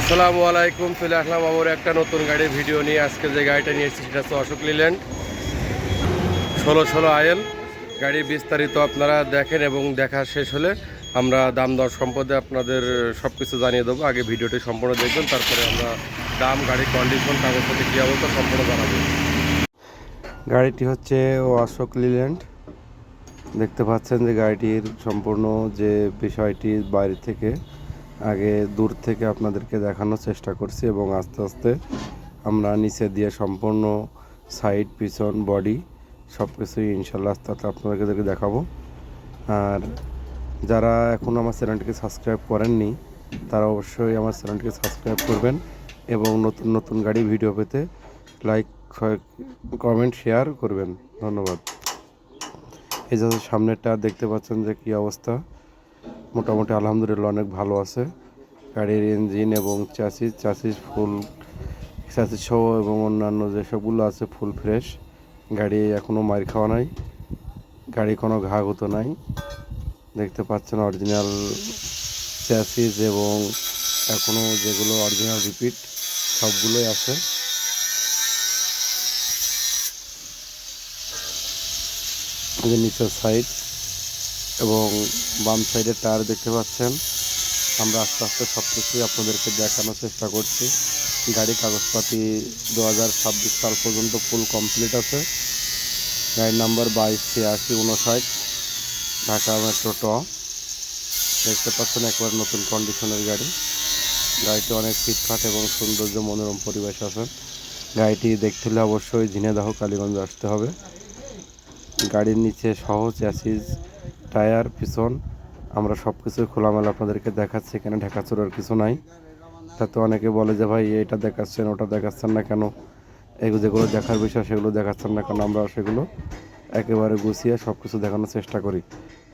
আসসালামু আলাইকুম, চলে আসলাম আমার একটা নতুন গাড়ির ভিডিও নিয়ে। আজকে যে গাড়িটা নিয়ে এসেছি সেটা হচ্ছে অশোক লিল্যান্ড। ষোলো ষোলো আয়েল গাড়ি বিস্তারিত আপনারা দেখেন এবং দেখা শেষ হলে আমরা দাম দর সম্পদে আপনাদের সব কিছু জানিয়ে দেবো। আগে ভিডিওটি সম্পূর্ণ দেখবেন, তারপরে আমরা দাম, গাড়ির কন্ডিশন কাগজপত্রে কী অবস্থা সম্পূর্ণ জানাব। গাড়িটি হচ্ছে অশোক লিল্যান্ড। দেখতে পাচ্ছেন যে গাড়িটির সম্পূর্ণ যে বিষয়টি বাইরে থেকে আগে দূর থেকে আপনাদেরকে দেখানোর চেষ্টা করছি এবং আস্তে আস্তে আমরা নিচে দিয়ে সম্পূর্ণ সাইড, পিছন, বডি সব কিছুই ইনশাল্লাহ আস্তে আস্তে আপনাদেরকে দেখাবো। আর যারা এখনও আমার চ্যানেলটিকে সাবস্ক্রাইব করেননি, তারা অবশ্যই আমার চ্যানেলটিকে সাবস্ক্রাইব করবেন এবং নতুন নতুন গাড়ি ভিডিও পেতে লাইক কমেন্ট, শেয়ার করবেন। ধন্যবাদ। এই যে সামনেরটা দেখতে পাচ্ছেন যে কী অবস্থা। মোটামুটি আলহামদুলিল্লাহ অনেক ভালো আছে। গাড়ির ইঞ্জিন এবং চাষিস চাষিস ফুল চাষিস সহ এবং অন্যান্য যেসবগুলো আছে ফুল ফ্রেশ গাড়ি এখনও মার খাওয়া নাই। গাড়ি কোনো ঘা হতো নাই। দেখতে পাচ্ছেন অরিজিনাল চ্যাসিস এবং এখনও যেগুলো অরিজিনাল রিপিট সবগুলোই আছে। নিচের সাইড এবং বাম সাইডের টায়ার দেখতে পাচ্ছেন। আমরা আস্তে আস্তে সব কিছুই আপনাদেরকে দেখানোর চেষ্টা করছি। গাড়ি কাগজপাতি দু হাজার ছাব্বিশ সাল পর্যন্ত ফুল কমপ্লিট আছে। গাড়ির নাম্বার বাইশ, ছিয়াশি উনষাট ঢাকা মেট্রো ট। দেখতে পাচ্ছেন একবার নতুন কন্ডিশনের গাড়ি। গাড়িটি অনেক ফিটফাট এবং সৌন্দর্য মনোরম পরিবেশ আছে। গাড়িটি দেখতে হলে অবশ্যই ঝিনেদাহ কালীগঞ্জ আসতে হবে। গাড়ির নিচে সহজ অ্যাসিজ টায়ার, পিছন, আমরা সব কিছু খোলামেলা আপনাদেরকে দেখাচ্ছি, এখানে ঢাকাচোরার কিছু নাই। তাতে অনেকে বলে যে, ভাই, এটা দেখাচ্ছেন, ওটা দেখাচ্ছেন না কেন? এগুলো যেগুলো দেখার বিষয়, সেগুলো দেখাচ্ছেন না কেন? আমরা সেগুলো একেবারে গুছিয়ে সব কিছু দেখানোর চেষ্টা করি,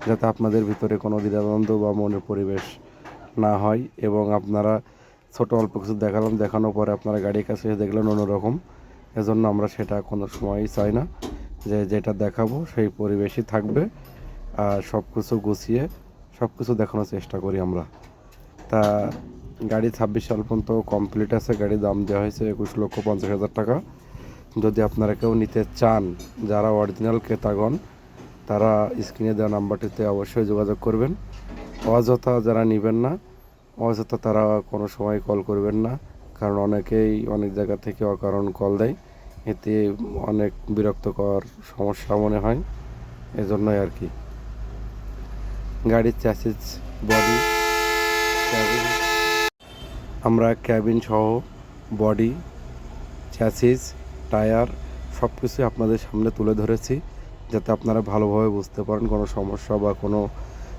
যাতে আপনাদের ভিতরে কোনো দ্বিধাদ্বন্দ্ব বা মনের পরিবেশ না হয় এবং আপনারা ছোট অল্প কিছু দেখালাম, দেখানোর পরে আপনারা গাড়ির কাছে এসে দেখলেন অন্যরকম। এজন্য আমরা সেটা কোনো সময়ই চাই না যে, যেটা দেখাবো, সেই পরিবেশই থাকবে। সব কিছু গুছিয়ে সব কিছু দেখানোর চেষ্টা করি আমরা। তা গাড়ি ছাব্বিশ সাল পর্যন্ত কমপ্লিট আছে। গাড়ির দাম দেওয়া হয়েছে একুশ লক্ষ পঞ্চাশ হাজার টাকা। যদি আপনারা কেউ নিতে চান, যারা অরিজিনাল ক্রেতাগণ, তারা স্ক্রিনে দেওয়া নাম্বারটিতে অবশ্যই যোগাযোগ করবেন। অযথা যারা নেবেন না, অযথা তারা কোনো সময় কল করবেন না, কারণ অনেকেই অনেক জায়গা থেকে অকারণ কল দেয়। এতে অনেক বিরক্তকর সমস্যা মনে হয়। এজন্যই আর কি। গাড়ির চ্যাসিস বডি আমরা ক্যাবিন সহ বডি চ্যাসিস টায়ার সব কিছুই আপনাদের সামনে তুলে ধরেছি, যাতে আপনারা ভালোভাবে বুঝতে পারেন কোনো সমস্যা বা কোনো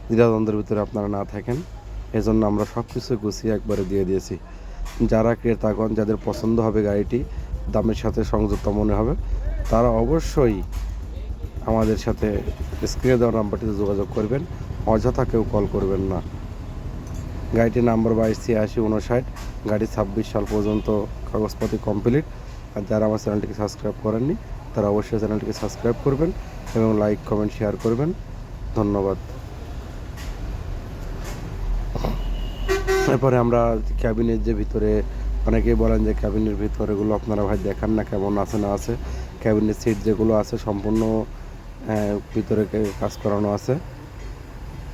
দ্বিধাদ্বন্দ্বের ভিতরে আপনারা না থাকেন। এজন্য আমরা সব কিছু গুছিয়ে একবারে দিয়ে দিয়েছি। যারা ক্রেতাগণ, যাদের পছন্দ হবে গাড়িটি, দামের সাথে সংযুক্ত মনে হবে, তারা অবশ্যই আমাদের সাথে স্ক্রিনে দেওয়া নাম্বারটিতে যোগাযোগ করবেন। অযথা কেউ কল করবেন না। গাড়িটির নাম্বার বাইশ ছিয়াশি উনষাট গাড়ি ছাব্বিশ সাল পর্যন্ত কাগজপত্র কমপ্লিট আর যারা আমার চ্যানেলটিকে সাবস্ক্রাইব করেননি তারা অবশ্যই চ্যানেলটিকে সাবস্ক্রাইব করবেন এবং লাইক কমেন্ট শেয়ার করবেন। ধন্যবাদ। এরপরে আমরা ক্যাবিনের যে ভিতরে অনেকেই বলেন যে ক্যাবিনের ভিতরেগুলো আপনারা ভাই দেখান না কেমন আছে না আছে। ক্যাবিনের সিট যেগুলো আছে সম্পূর্ণ আহ, ভিতরে কাজ করানো আছে।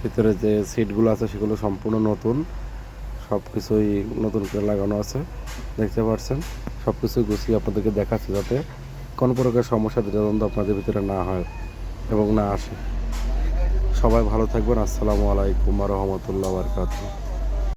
ভিতরে যে সিটগুলো আছে সেগুলো সম্পূর্ণ নতুন। সব কিছুই নতুন করে লাগানো আছে, দেখতে পাচ্ছেন সব কিছু গুছিয়ে আপনাদেরকে দেখাচ্ছি যাতে কোনো প্রকার সমস্যা, দ্বিধাদ্বন্দ্ব আপনাদের ভিতরে না হয় এবং না আসে। সবাই ভালো থাকবেন। আসসালামু আলাইকুম রহমতুল্লাহ বারকাতুহ।